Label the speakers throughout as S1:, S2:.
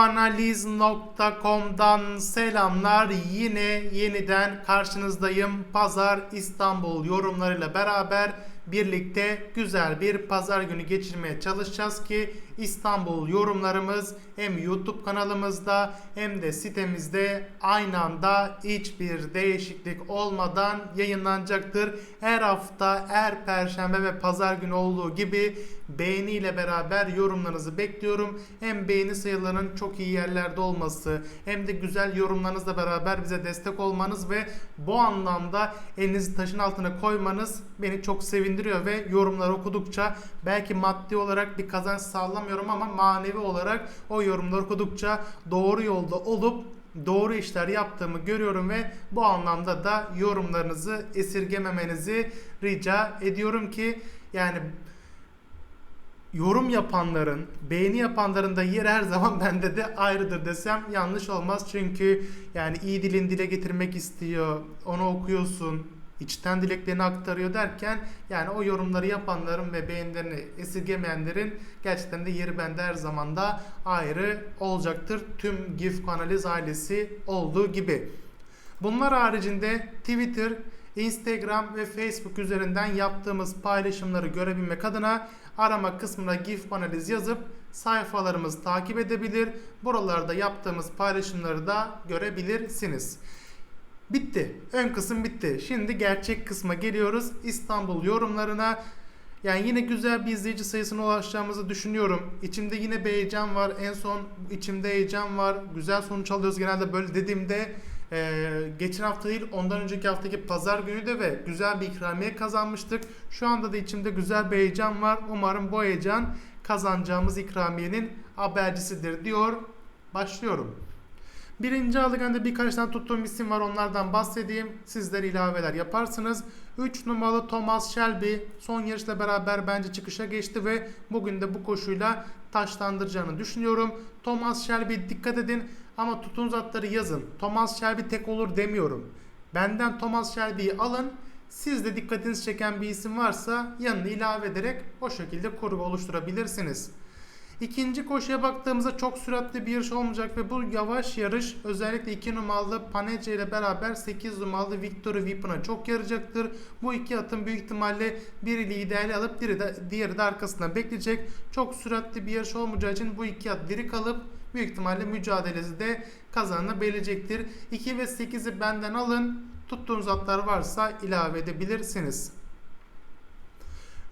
S1: gifanaliz.com'dan selamlar. Yine yeniden karşınızdayım. Pazar İstanbul yorumlarıyla beraber birlikte güzel bir pazar günü geçirmeye çalışacağız ki İstanbul yorumlarımız hem YouTube kanalımızda hem de sitemizde aynı anda hiçbir değişiklik olmadan yayınlanacaktır. Her hafta her perşembe ve pazar günü olduğu gibi beğeni ile beraber yorumlarınızı bekliyorum. Hem beğeni sayılarının çok iyi yerlerde olması hem de güzel yorumlarınızla beraber bize destek olmanız ve bu anlamda elinizi taşın altına koymanız beni çok sevindiriyor ve yorumları okudukça belki maddi olarak bir kazanç sağlamıyorum ama manevi olarak o yorumları okudukça doğru yolda olup doğru işler yaptığımı görüyorum ve bu anlamda da yorumlarınızı esirgememenizi rica ediyorum ki yani yorum yapanların, beğeni yapanların da yeri her zaman bende de ayrıdır desem yanlış olmaz. Çünkü yani iyi dilin dile getirmek istiyor, onu okuyorsun, içten dileklerini aktarıyor derken yani o yorumları yapanların ve beğenilerini esirgemeyenlerin gerçekten de yeri bende her zaman da ayrı olacaktır. Tüm GIF analiz ailesi olduğu gibi. Bunlar haricinde Twitter, Instagram ve Facebook üzerinden yaptığımız paylaşımları görebilmek adına arama kısmına GIF analiz yazıp sayfalarımızı takip edebilir. Buralarda yaptığımız paylaşımları da görebilirsiniz. Bitti. Ön kısım bitti. Şimdi gerçek kısma geliyoruz. İstanbul yorumlarına. Yani yine güzel bir izleyici sayısına ulaşacağımızı düşünüyorum. İçimde yine bir heyecan var. En son içimde heyecan var. Güzel sonuç alıyoruz genelde böyle dediğimde ee, geçen hafta değil ondan önceki haftaki pazar günü de ve güzel bir ikramiye kazanmıştık. Şu anda da içimde güzel bir heyecan var. Umarım bu heyecan kazanacağımız ikramiyenin habercisidir diyor. Başlıyorum. Birinci aldıganda birkaç tane tuttuğum isim var onlardan bahsedeyim. Sizler ilaveler yaparsınız. 3 numaralı Thomas Shelby son yarışla beraber bence çıkışa geçti ve bugün de bu koşuyla taşlandıracağını düşünüyorum. Thomas Shelby dikkat edin ama tutun zatları yazın. Thomas Shelby tek olur demiyorum. Benden Thomas Shelby'yi alın. Siz de dikkatinizi çeken bir isim varsa yanına ilave ederek o şekilde kurgu oluşturabilirsiniz. İkinci koşuya baktığımızda çok süratli bir yarış olmayacak ve bu yavaş yarış özellikle 2 numaralı Panece ile beraber 8 numaralı Victory Weapon'a çok yarayacaktır. Bu iki atın büyük ihtimalle biri liderliği alıp diğeri de, diğeri de arkasından bekleyecek. Çok süratli bir yarış olmayacağı için bu iki at diri kalıp büyük ihtimalle mücadelesi de kazanabilecektir. 2 ve 8'i benden alın. Tuttuğunuz atlar varsa ilave edebilirsiniz.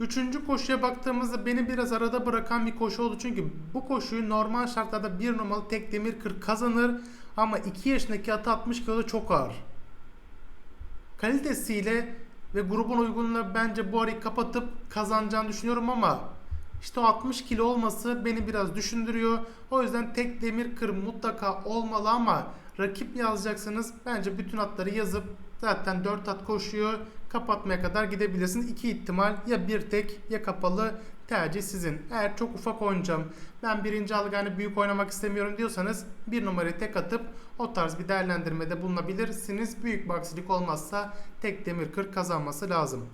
S1: Üçüncü koşuya baktığımızda beni biraz arada bırakan bir koşu oldu. Çünkü bu koşuyu normal şartlarda bir numaralı tek demir 40 kazanır. Ama 2 yaşındaki atı 60 kilo çok ağır. Kalitesiyle ve grubun uygunluğuna bence bu arayı kapatıp kazanacağını düşünüyorum ama işte o 60 kilo olması beni biraz düşündürüyor. O yüzden tek demir kır mutlaka olmalı ama rakip yazacaksanız bence bütün atları yazıp zaten 4 at koşuyor. Kapatmaya kadar gidebilirsiniz. İki ihtimal ya bir tek ya kapalı tercih sizin. Eğer çok ufak oynayacağım ben birinci algani büyük oynamak istemiyorum diyorsanız bir numarayı tek atıp o tarz bir değerlendirmede bulunabilirsiniz. Büyük bir olmazsa tek demir 40 kazanması lazım.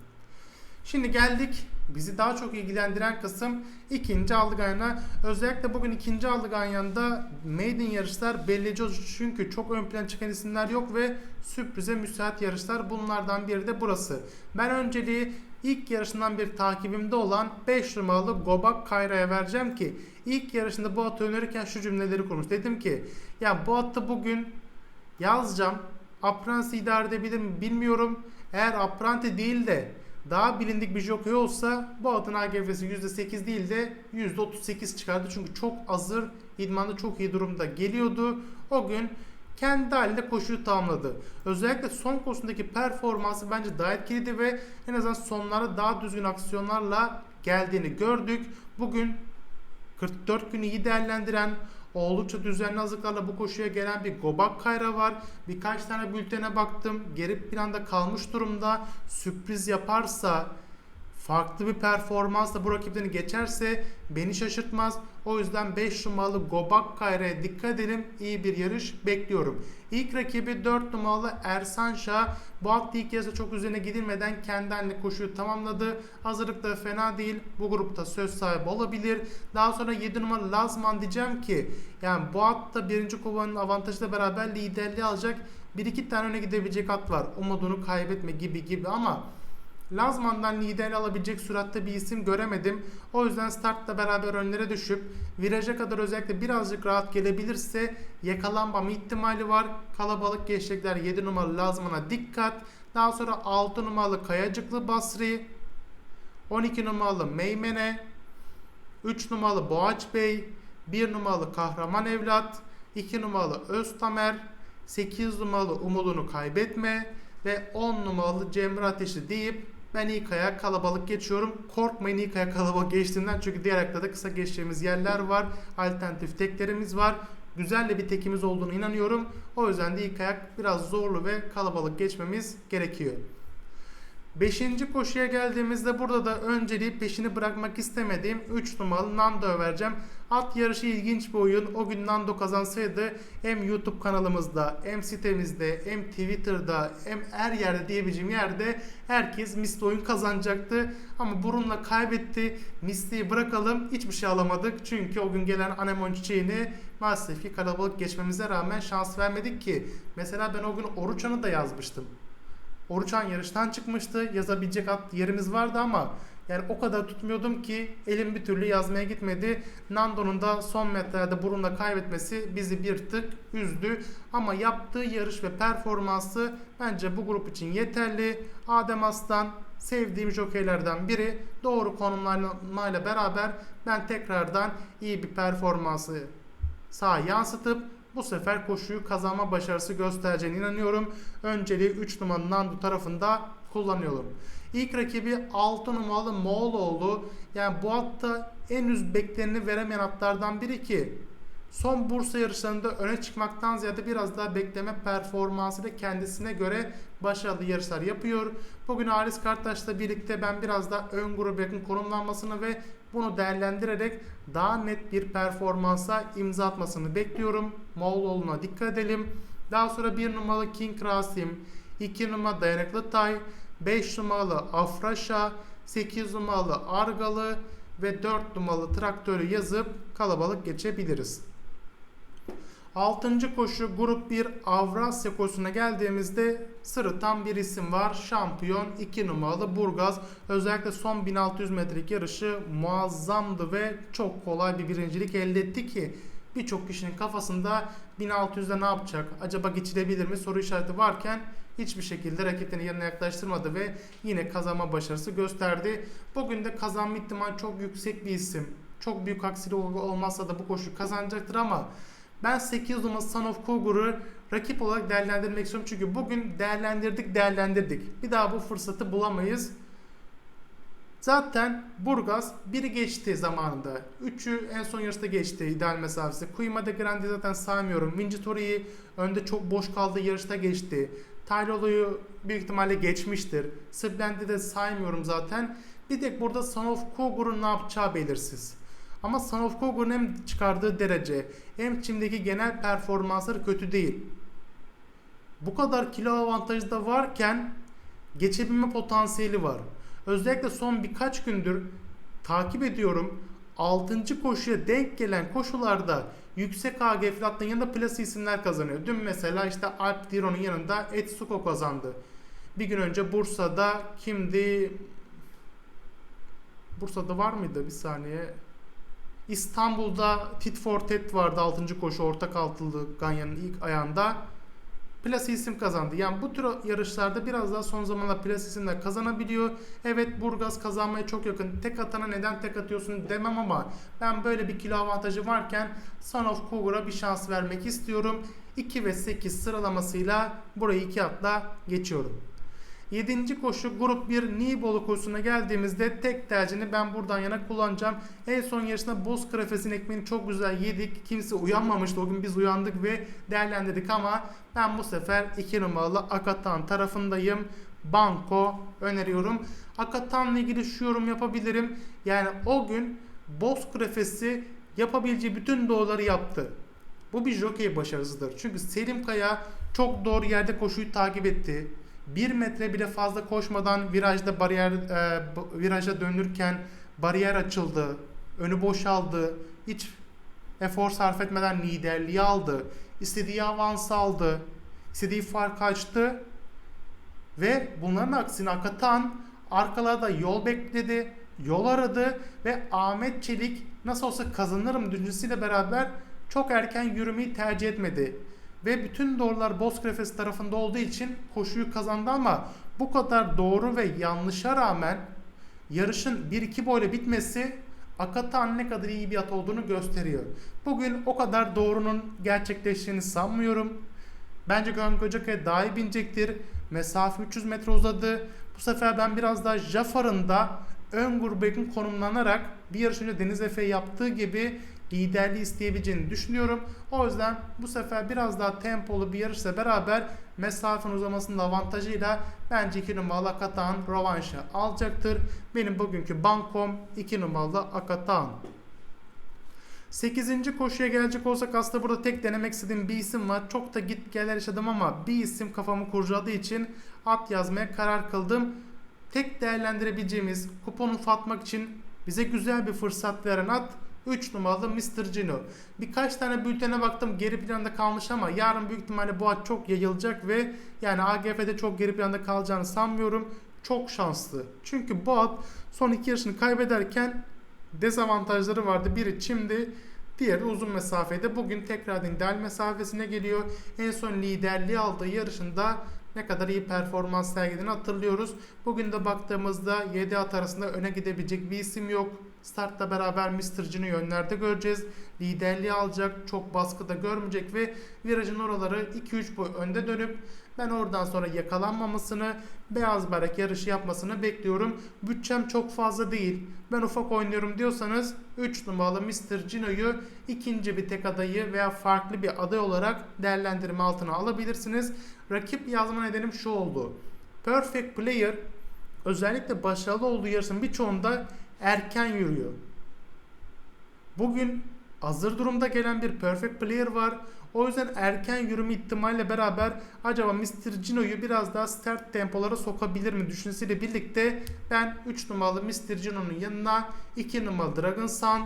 S1: Şimdi geldik bizi daha çok ilgilendiren kısım ikinci aldıganyana. Özellikle bugün ikinci aldıganyanda maiden yarışlar olacak. Çünkü çok ön plan çıkan isimler yok ve sürprize müsait yarışlar. Bunlardan biri de burası. Ben önceliği ilk yarışından bir takibimde olan 5 numaralı Gobak Kayra'ya vereceğim ki ilk yarışında bu atı önerirken şu cümleleri kurmuş. Dedim ki ya bu atı bugün yazacağım. Apprenti idare edebilir mi bilmiyorum. Eğer Apprenti değil de daha bilindik bir jockey olsa bu atın AGF'si %8 değil de %38 çıkardı. Çünkü çok hazır, idmanda çok iyi durumda geliyordu. O gün kendi halinde koşuyu tamamladı. Özellikle son koşusundaki performansı bence daha etkiliydi ve en azından sonlara daha düzgün aksiyonlarla geldiğini gördük. Bugün 44 günü iyi değerlendiren oldukça düzenli hazırlıklarla bu koşuya gelen bir Gobak Kayra var. Birkaç tane bültene baktım. Geri planda kalmış durumda. Sürpriz yaparsa farklı bir performansla bu rakiplerini geçerse beni şaşırtmaz. O yüzden 5 numaralı Gobak Kayra'ya dikkat edelim. İyi bir yarış bekliyorum. İlk rakibi 4 numaralı Ersan Şah. Bu hafta ilk yarısı çok üzerine gidilmeden kendi koşuyu tamamladı. Hazırlıkta fena değil. Bu grupta söz sahibi olabilir. Daha sonra 7 numaralı Lazman diyeceğim ki yani bu hafta birinci kovanın avantajıyla beraber liderliği alacak. Bir iki tane öne gidebilecek at var. Umudunu kaybetme gibi gibi ama Lazman'dan lider alabilecek süratte bir isim göremedim. O yüzden startla beraber önlere düşüp viraja kadar özellikle birazcık rahat gelebilirse yakalanmama ihtimali var. Kalabalık geçecekler 7 numaralı Lazman'a dikkat. Daha sonra 6 numaralı Kayacıklı Basri, 12 numaralı Meymene, 3 numaralı Boğaç Bey, 1 numaralı Kahraman Evlat, 2 numaralı Öztamer, 8 numaralı Umudunu Kaybetme ve 10 numaralı Cemre Ateşi deyip ben ilk aya kalabalık geçiyorum. Korkmayın ilk aya kalabalık geçtiğimden çünkü diğer ayakta da kısa geçeceğimiz yerler var. Alternatif teklerimiz var. Güzel de bir tekimiz olduğunu inanıyorum. O yüzden de ilk ayak biraz zorlu ve kalabalık geçmemiz gerekiyor. Beşinci koşuya geldiğimizde burada da önceliği peşini bırakmak istemediğim 3 numaralı Nando'ya vereceğim. At yarışı ilginç bir oyun. O gün Nando kazansaydı hem YouTube kanalımızda hem sitemizde hem Twitter'da hem her yerde diyebileceğim yerde herkes misli oyun kazanacaktı. Ama burunla kaybetti. Misliyi bırakalım. Hiçbir şey alamadık. Çünkü o gün gelen anemon çiçeğini maalesef ki kalabalık geçmemize rağmen şans vermedik ki. Mesela ben o gün Oruçan'ı da yazmıştım. Oruçan yarıştan çıkmıştı. Yazabilecek at yerimiz vardı ama yani o kadar tutmuyordum ki elim bir türlü yazmaya gitmedi. Nando'nun da son metrede burunla kaybetmesi bizi bir tık üzdü. Ama yaptığı yarış ve performansı bence bu grup için yeterli. Adem Aslan sevdiğim jokeylerden biri. Doğru konumlamayla beraber ben tekrardan iyi bir performansı sahaya yansıtıp bu sefer koşuyu kazanma başarısı göstereceğine inanıyorum. Önceliği 3 numaralı Nandu tarafında kullanıyorum. İlk rakibi 6 numaralı Moğoloğlu. Yani bu hatta en üst beklerini veremeyen atlardan biri ki son Bursa yarışlarında öne çıkmaktan ziyade biraz daha bekleme performansıyla kendisine göre başarılı yarışlar yapıyor. Bugün Halis Kartaş'la birlikte ben biraz daha ön gruba yakın konumlanmasını ve bunu değerlendirerek daha net bir performansa imza atmasını bekliyorum. Moğoloğlu'na dikkat edelim. Daha sonra 1 numaralı King Rasim, 2 numaralı Dayanıklı Tay, 5 numaralı Afraşa, 8 numaralı Argalı ve 4 numaralı Traktörü yazıp kalabalık geçebiliriz. 6. koşu grup 1 Avrasya koşusuna geldiğimizde sırıtan bir isim var. Şampiyon 2 numaralı Burgaz. Özellikle son 1600 metrelik yarışı muazzamdı ve çok kolay bir birincilik elde etti ki birçok kişinin kafasında 1600'de ne yapacak? Acaba geçilebilir mi? Soru işareti varken hiçbir şekilde rakiplerini yerine yaklaştırmadı ve yine kazanma başarısı gösterdi. Bugün de kazanma ihtimali çok yüksek bir isim. Çok büyük aksilik olmazsa da bu koşu kazanacaktır ama ben 8 numaralı Son of Kogur'u rakip olarak değerlendirmek istiyorum. Çünkü bugün değerlendirdik değerlendirdik. Bir daha bu fırsatı bulamayız. Zaten Burgaz biri geçti zamanında. Üçü en son yarışta geçti ideal mesafesi. Kuyma de Grande zaten saymıyorum. Vincitori'yi önde çok boş kaldığı yarışta geçti. Taylolo'yu büyük ihtimalle geçmiştir. Splendid'i de saymıyorum zaten. Bir tek burada Son of Kogur'un ne yapacağı belirsiz. Ama Son of Kogur'un hem çıkardığı derece hem Çim'deki genel performansları kötü değil. Bu kadar kilo avantajı da varken geçebilme potansiyeli var. Özellikle son birkaç gündür takip ediyorum. 6. koşuya denk gelen koşularda yüksek AG fiyatların yanında plase isimler kazanıyor. Dün mesela işte Alp Diro'nun yanında Etsuko kazandı. Bir gün önce Bursa'da kimdi? Bursa'da var mıydı? Bir saniye. İstanbul'da Tit for Tat vardı 6. koşu ortak altılı Ganya'nın ilk ayağında. Plase isim kazandı. Yani bu tür yarışlarda biraz daha son zamanlarda plase isimler kazanabiliyor. Evet Burgaz kazanmaya çok yakın. Tek atana neden tek atıyorsun demem ama ben böyle bir kilo avantajı varken Son of Kogur'a bir şans vermek istiyorum. 2 ve 8 sıralamasıyla burayı 2 atla geçiyorum. 7. koşu grup 1 Nibolu koşusuna geldiğimizde tek tercihini ben buradan yana kullanacağım. En son yarışında boz krefesin ekmeğini çok güzel yedik. Kimse uyanmamıştı. O gün biz uyandık ve değerlendirdik ama ben bu sefer 2 numaralı Akatan tarafındayım. Banko öneriyorum. Akatan'la ilgili şu yorum yapabilirim. Yani o gün Bozkır Efes'i yapabileceği bütün doğruları yaptı. Bu bir jockey başarısıdır. Çünkü Selim Kaya çok doğru yerde koşuyu takip etti. 1 metre bile fazla koşmadan virajda bariyer e, viraja dönürken bariyer açıldı. Önü boşaldı. Hiç efor sarf etmeden liderliği aldı. İstediği avans aldı. İstediği fark açtı. Ve bunların aksine Akatan arkalarda yol bekledi, yol aradı ve Ahmet Çelik nasıl olsa kazanırım düşüncesiyle beraber çok erken yürümeyi tercih etmedi. Ve bütün doğrular Bozkır Efes tarafında olduğu için koşuyu kazandı ama bu kadar doğru ve yanlışa rağmen yarışın 1-2 boyla bitmesi Akatan ne kadar iyi bir at olduğunu gösteriyor. Bugün o kadar doğrunun gerçekleştiğini sanmıyorum. Bence Gökhan Kocakaya daha iyi binecektir. Mesafe 300 metre uzadı. Bu sefer ben biraz daha Jafar'ın da ön gruba konumlanarak bir yarış önce Deniz Efe yaptığı gibi liderliği isteyebileceğini düşünüyorum. O yüzden bu sefer biraz daha tempolu bir yarışla beraber mesafenin uzamasının avantajıyla bence 2 numaralı Akatan rövanşı alacaktır. Benim bugünkü bankom 2 numaralı Akatan. 8. koşuya gelecek olsak aslında burada tek denemek istediğim bir isim var. Çok da git geller yaşadım ama bir isim kafamı kurcaladığı için at yazmaya karar kıldım. Tek değerlendirebileceğimiz kupon ufaltmak için bize güzel bir fırsat veren at 3 numaralı Mr. Gino. Birkaç tane bültene baktım geri planda kalmış ama yarın büyük ihtimalle bu at çok yayılacak ve yani AGF'de çok geri planda kalacağını sanmıyorum. Çok şanslı. Çünkü bu at son iki yarışını kaybederken dezavantajları vardı. Biri çimdi, diğeri uzun mesafede. Bugün tekrardan ideal mesafesine geliyor. En son liderliği aldığı yarışında ne kadar iyi performans sergilediğini hatırlıyoruz. Bugün de baktığımızda 7 at arasında öne gidebilecek bir isim yok. Startla beraber. Gino yönlerde göreceğiz. Liderliği alacak, çok baskıda görmeyecek ve virajın oraları 2-3 boy önde dönüp ben oradan sonra yakalanmamasını, beyaz barak yarışı yapmasını bekliyorum. Bütçem çok fazla değil. Ben ufak oynuyorum diyorsanız 3 numaralı Mr. Gino'yu ikinci bir tek adayı veya farklı bir aday olarak değerlendirme altına alabilirsiniz. Rakip yazma nedenim şu oldu. Perfect Player özellikle başarılı olduğu yarışın birçoğunda erken yürüyor. Bugün hazır durumda gelen bir perfect player var. O yüzden erken yürüme ihtimaliyle beraber acaba Mr. Gino'yu biraz daha sert tempolara sokabilir mi düşüncesiyle birlikte ben 3 numaralı Mr. Gino'nun yanına 2 numaralı Dragon Sun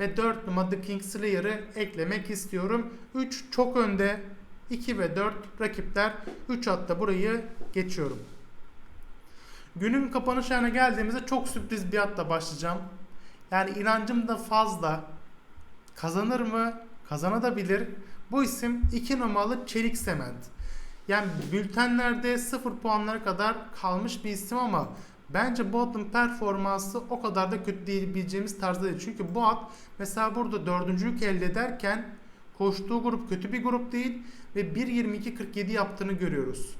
S1: ve 4 numaralı The Kingslayer'ı eklemek istiyorum. 3 çok önde. 2 ve 4 rakipler. 3 hatta burayı geçiyorum. Günün kapanış yerine geldiğimizde çok sürpriz bir atla başlayacağım. Yani inancım da fazla. Kazanır mı? Kazanabilir. Bu isim 2 numaralı Çelik Sement. Yani bültenlerde 0 puanlara kadar kalmış bir isim ama bence bu atın performansı o kadar da kötü diyebileceğimiz tarzda değil. Çünkü bu at mesela burada dördüncülük elde ederken koştuğu grup kötü bir grup değil ve 1.22.47 yaptığını görüyoruz.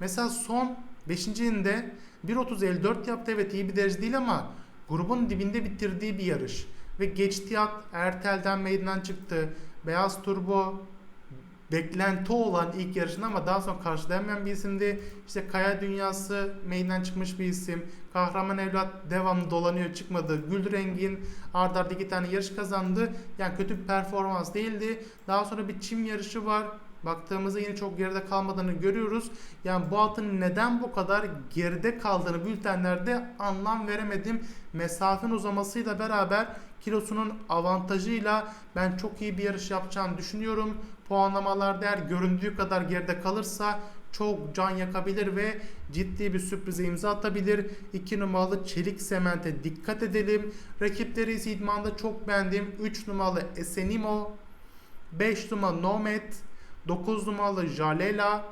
S1: Mesela son 5. inde 1.30.54 yaptı evet iyi bir derece değil ama grubun dibinde bitirdiği bir yarış. Ve geçtiği at Ertel'den meydan çıktı. Beyaz Turbo beklenti olan ilk yarışında ama daha sonra karşılayamayan bir isimdi. İşte Kaya Dünyası meydan çıkmış bir isim. Kahraman Evlat devamlı dolanıyor çıkmadı. Gül Rengin ard arda iki tane yarış kazandı. Yani kötü bir performans değildi. Daha sonra bir çim yarışı var. Baktığımızda yine çok geride kalmadığını görüyoruz. Yani bu atın neden bu kadar geride kaldığını bültenlerde anlam veremedim. Mesafenin uzamasıyla beraber kilosunun avantajıyla ben çok iyi bir yarış yapacağını düşünüyorum. Puanlamalarda eğer göründüğü kadar geride kalırsa çok can yakabilir ve ciddi bir sürprize imza atabilir. 2 numaralı Çelik Sement'e dikkat edelim. Rakipleri ise idmanda çok beğendim. 3 numaralı Esenimo, 5 numaralı Nomad, 9 numaralı Jalela,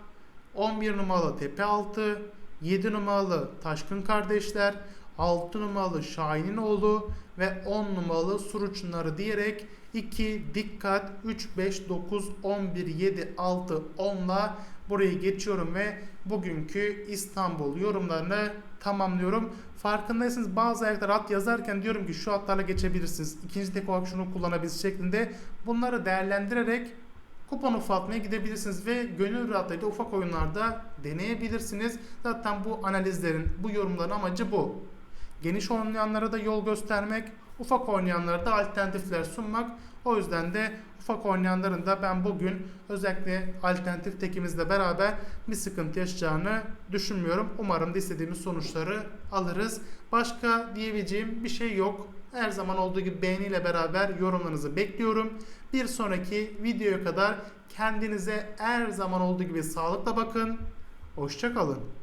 S1: 11 numaralı Tepealtı, 7 numaralı Taşkın Kardeşler, 6 numaralı Şahin'in oğlu ve 10 numaralı Suruçunları diyerek 2 dikkat 3 5 9 11 7 6 10'la burayı geçiyorum ve bugünkü İstanbul yorumlarını tamamlıyorum. Farkındaysanız bazı ayaklar at yazarken diyorum ki şu atlarla geçebilirsiniz. İkinci tek olarak şunu kullanabilirsiniz şeklinde bunları değerlendirerek kupon ufaltmaya gidebilirsiniz ve gönül rahatlığıyla ufak oyunlarda deneyebilirsiniz. Zaten bu analizlerin, bu yorumların amacı bu. Geniş oynayanlara da yol göstermek, ufak oynayanlara da alternatifler sunmak. O yüzden de ufak oynayanların da ben bugün özellikle alternatif tekimizle beraber bir sıkıntı yaşayacağını düşünmüyorum. Umarım da istediğimiz sonuçları alırız. Başka diyebileceğim bir şey yok. Her zaman olduğu gibi beğeniyle beraber yorumlarınızı bekliyorum. Bir sonraki videoya kadar kendinize her zaman olduğu gibi sağlıkla bakın. Hoşçakalın.